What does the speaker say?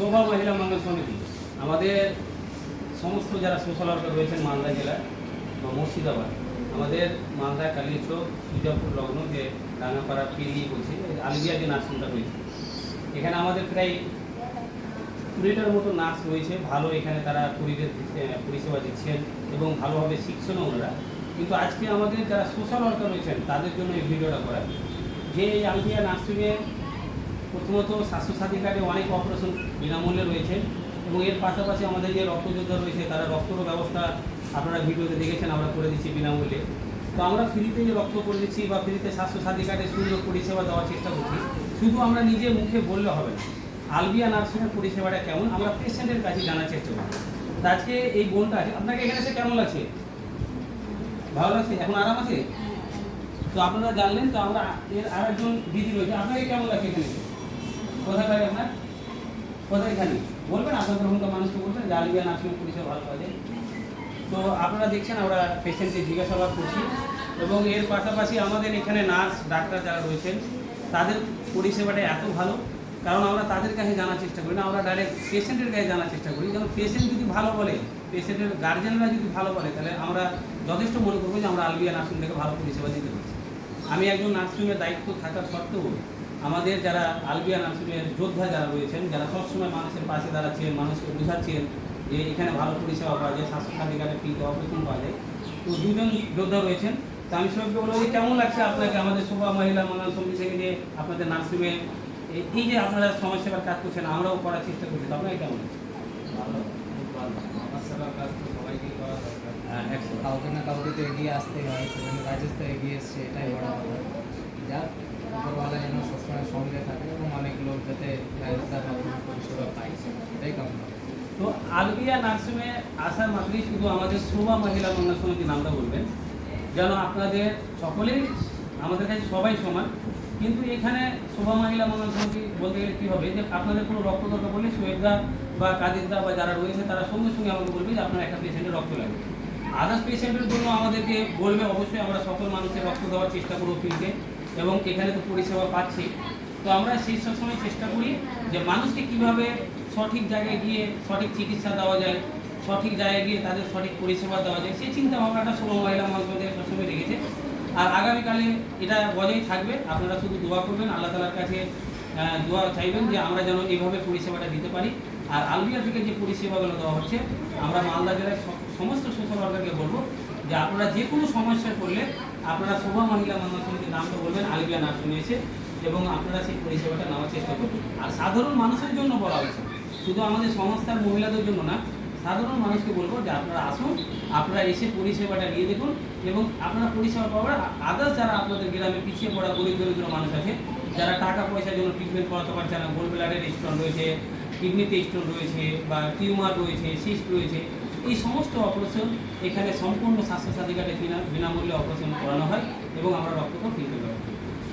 শোভা মহিলা মঙ্গল সমিতি। আমাদের সমস্ত যারা সোশ্যাল ওয়ার্কার রয়েছেন মালদা জেলায় বা মুর্শিদাবাদ, আমাদের মালদা কালীচক সুজাপুর, লগ্ন, যে রাঙাপাড়া পেরিয়ে বলছি, আলবিয়া যে নার্সিংটা রয়েছে, এখানে আমাদের প্রায় কুড়িটার মতো নার্স রয়েছে। ভালো এখানে তারা পরিবেশ পরিষেবা দিচ্ছেন এবং ভালোভাবে শিখছেনও ওনারা। কিন্তু আজকে আমাদের যারা সোশ্যাল ওয়ার্কার রয়েছেন, তাদের জন্য এই ভিডিওটা করা। যে এই আলবিয়া নার্সিংয়ে প্রথমত স্বাস্থ্যসাথী কার্ডে অনেক অপারেশন বিনামূল্যে রয়েছে এবং এর পাশাপাশি আমাদের যে রক্তযোদ্ধা রয়েছে তারা রক্তরও ব্যবস্থা আপনারা ভিডিওতে দেখেছেন আমরা করে দিচ্ছি বিনামূল্যে। তো আমরা ফ্রিতে যে রক্ত করে দিচ্ছি বা ফ্রিতে স্বাস্থ্যসাথী কার্ডে সুন্দর পরিষেবা দেওয়ার চেষ্টা করছি। শুধু আমরা নিজে মুখে বললে হবে না। আলবিয়া নার্সিংয়ের পরিষেবাটা কেমন? আমরা পেশেন্টের কাছে জানার চেষ্টা করি তো আজকে এই বোনটা আছে আপনাকে এখানে এসে কেমন লাগছে? ভালো লাগছে? এখন আরাম আছে? তো আপনারা জানলেন তো আমরা এর আরেকজন দিদি রয়েছে আপনাকে কেমন লাগছে এখানে এসে? কোথায় বাড়ি আপনার কোথায় এখানে বলবেন আপনাদের ওখানকার মানুষকে বলবেন যে আলবিয়া নার্সিং পরিষেবা ভালো পাওয়া যায় তো আপনারা দেখছেন, আমরা পেশেন্টকে জিজ্ঞাসাবাদ করছি। এবং এর পাশাপাশি আমাদের এখানে নার্স, ডাক্তার যারা রয়েছেন, তাদের পরিষেবাটা এত ভালো, কারণ আমরা তাদের কাছে জানার চেষ্টা করি না, আমরা ডাইরেক্ট পেশেন্টের কাছে জানার চেষ্টা করি। যেমন পেশেন্ট যদি ভালো বলে পেশেন্টের গার্জেনরা যদি ভালো বলে, তাহলে আমরা যথেষ্ট মনে করব যে আমরা আলবিয়া নার্সিং থেকে ভালো পরিষেবা দিতে পারছি। আমি একজন নার্সিংয়ের দায়িত্ব থাকার সত্ত্বেও আমাদের যারা আলবিয়া নার্সিংয়ের যোদ্ধা যারা রয়েছেন যারা সবসময় মানুষের পাশে দাঁড়াচ্ছেন মানুষকে বোঝাচ্ছেন যে এখানে ভালো পরিষেবা পাওয়া যায় স্বাস্থ্যসাথী কার্ডে ফ্রিতে অপারেশন পাওয়া যায়। তো দুজন যোদ্ধা রয়েছেন। তো আমি সবাইকে বলব যে কেমন লাগছে আপনাকে আমাদের শোভা মহিলা মঙ্গল সমিতি থেকে যে আপনাদের নার্সিংয়ে এই- যে আপনারা সমাজসেবার কাজ করছেন আমরাও করার চেষ্টা করছি তো আপনাকে কেমন লাগছে? ভালো খুব ভালো। আমার সেবার কাজ তো সবাইকেই করা দরকার। হ্যাঁ কাউকে না কাউকে তো এগিয়ে আসতে হয় সেখানে তো এগিয়ে এসছে এটাই বড় কথা। যাক উপরওয়ালা যেন সবসময় সঙ্গে থাকে এবং অনেক লোক যাতে তার মাধ্যমে পরিষেবা পায় এটাই কামনা তো আলবিয়া নার্সিংয়ে আসার মাত্রই শুধু আমাদের শোভা মহিলা মঙ্গল সমিতি নামটা বলবেন, যেন আপনাদের সকলেই আমাদের কাছে সবাই সমান। কিন্তু এখানে শোভা মহিলা মঙ্গল সমিতি বলতে গেলে কী হবে? যে আপনাদের কোনো রক্ত দরকার বললে সোয়েদা বা কাদিরদা বা যারা রয়েছে, তারা সঙ্গে সঙ্গে আমাকে বলবে যে আপনার একটা পেশেন্টের রক্ত লাগবে। আদার্স পেশেন্টের জন্য আমাদেরকে বলবে, অবশ্যই আমরা সকল মানুষের রক্ত দেওয়ার চেষ্টা করব ফ্রিতে এবং এখানে তো পরিষেবা পাচ্ছি। তো আমরা সেই সব সময় চেষ্টা করি যে মানুষকে কীভাবে সঠিক জায়গায় গিয়ে সঠিক চিকিৎসা দেওয়া যায়, সঠিক জায়গায় গিয়ে তাদের সঠিক পরিষেবা দেওয়া যায়, সেই চিন্তা ভাবনাটা সব মহিলা মহাসমিতি সবসময় রেখেছে আর আগামীকালে এটা বজায় থাকবে, আপনারা শুধু দোয়া করবেন, আল্লাহ তালার কাছে দোয়া চাইবেন যে আমরা যেন এইভাবে পরিষেবাটা দিতে পারি। আর আলবিয়া থেকে যে পরিষেবাগুলো দেওয়া হচ্ছে, আমরা মালদা জেলায় স- সমস্ত সোশ্যাল ওয়ার্কারকে বলব যে আপনারা যে কোনো সমস্যায় পড়লে আপনারা শোভা মহিলা মানব নামটা বলবেন আলবিয়া নার্সিংয়ে এসে এবং আপনারা সেই পরিষেবাটা নেওয়ার চেষ্টা করবেন। আর সাধারণ মানুষের জন্য বলা হয়েছে, শুধু আমাদের সংস্থার মহিলাদের জন্য না, সাধারণ মানুষকে বলব যে আপনারা আসুন, আপনারা এসে পরিষেবাটা নিয়ে দেখুন এবং আপনারা পরিষেবা পাওয়ার আদার্স যারা আপনাদের গ্রামে পিছিয়ে পড়া গরিব দরিদ্র মানুষ আছে, যারা টাকা পয়সার জন্য ট্রিটমেন্ট করাতে পারছে না গোল ব্লাডের স্টোন রয়েছে কিডনিতে স্টোন রয়েছে বা টিউমার রয়েছে সিস্ট রয়েছে, এই সমস্ত অপারেশন এখানে সম্পূর্ণ স্বাস্থ্যসাথী কার্ডে বিনা বিনামূল্যে অপারেশন করানো হয় এবং আমরা রক্তকে ফ্রিতে করি